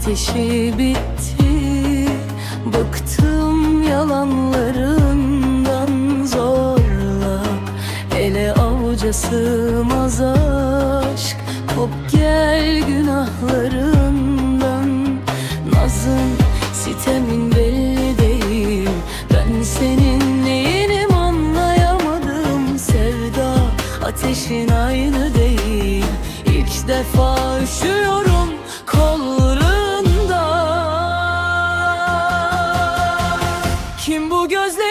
ateşi bitti. Bıktım yalanlarından zorla. Ele avuca sığmaz aşk. Kop gel günahlarından. Nazın sitemin belli değil. Ben senin neyinim anlayamadım. Sevda ateşin aynı değil. İlk defa üşüyorum kollarında Kim bu gözlerindeki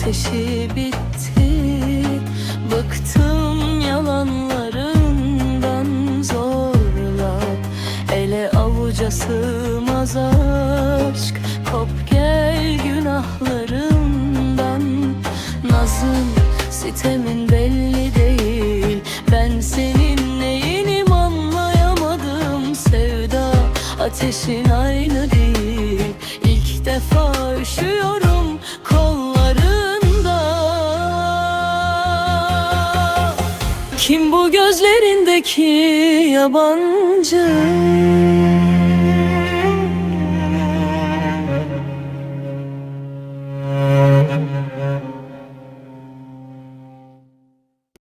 ateşi bitti. Bıktım yalanlarından zorla. Ele avuca sığmaz aşk. Kop gel günahlarından Nazın sitemin belli değil. Ben senin neyinim anlayamadım. Sevda ateşin aynı değil Kim bu gözlerindeki yabancı